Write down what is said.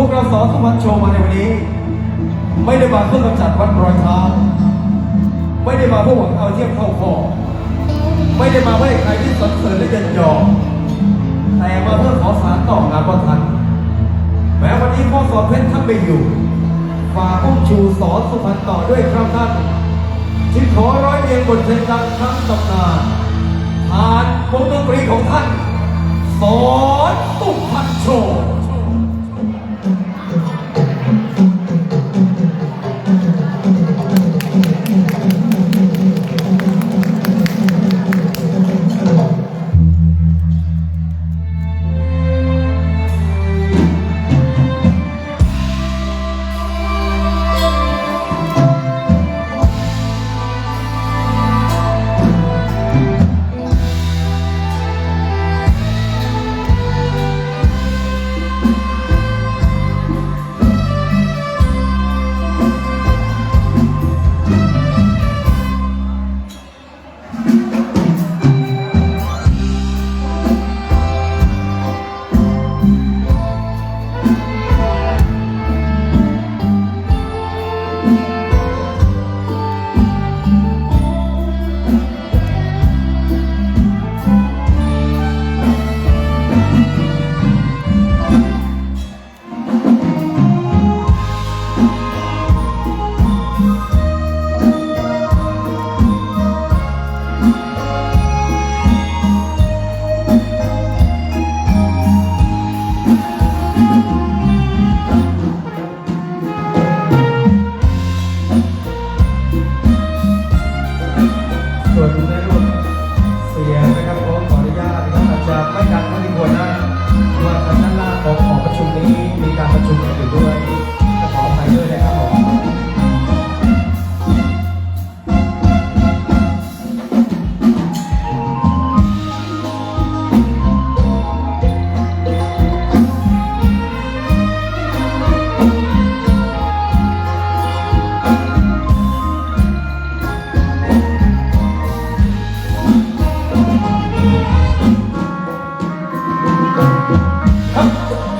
พวกเราสอนสุพรรณโชว์มาในวันนี้ ไม่ได้มาเพื่อกำจัดวัดรอยเท้า ไม่ได้มาเพื่อหวังเอาเทียบเข้าคอไม่ได้มาเพื่อใครที่สรรเสริญและเยินยอแต่มาเพื่อขอสารต่องานประทันแม้วันนี้พ่อสอนเพชรท่านไม่อยู่ฝากพุ่งชูสอนสุพรรณต่อด้วยครับท่านจึงขอร้อยเรียงบทเพลงดังครั้งตำนานผ่านวงดนตรีของท่าน สอนสุพรรณโชว์ ส่ เ